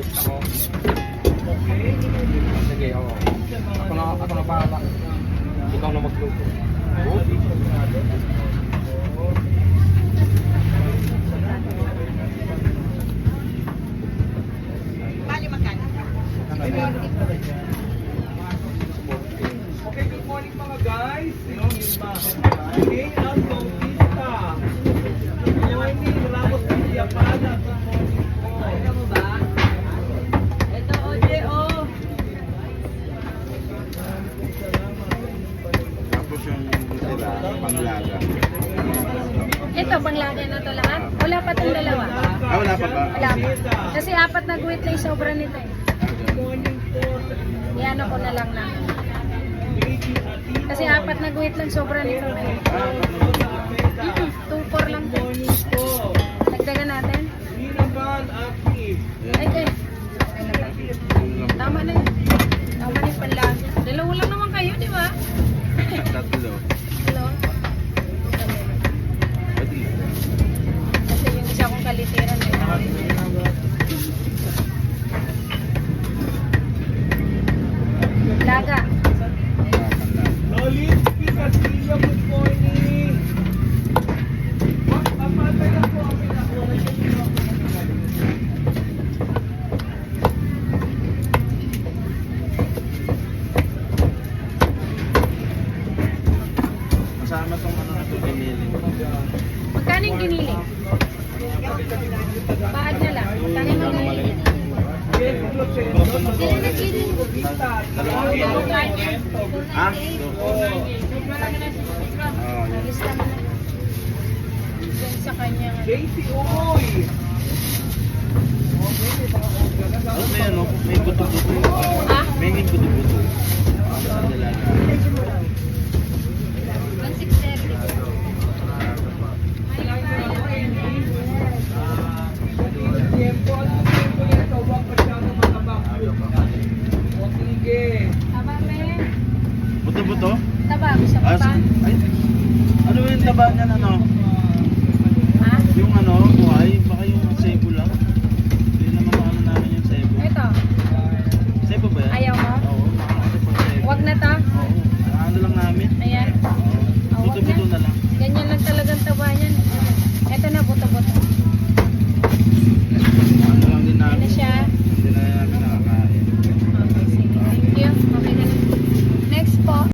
lista ko. Sige, oo. Ako na, ako na bahala. Ikaw na magluto. Bali magkano? Okay, good morning mga guys. Okay, ang Bautista. Yung sila, panglaga. Ito, panglaga na to lahat? Wala pa itong dalawa? Ah, wala pa ba? Wala pa. Kasi apat na guwit lang yung sobra nito eh. Iano ko na lang na. Kasi apat na guwit lang sobra nito eh. Kasama tong ano na to, giniling. Magkano yung giniling? Paad na lang. Magkano yung giniling? Ah? Na. Yan sa kanya. Casey Oy! Ano may ano? May buto-buto. Buto-buto? Taba, gusto ko ah, pa. Ano yung taba niyan ano? Ha? Yung ano, buhay, baka yung sebo lang. Hindi naman ano namin yung sebo. Ito. Sebo ba yan? Ayaw mo? Oo. Huwag ano na ta.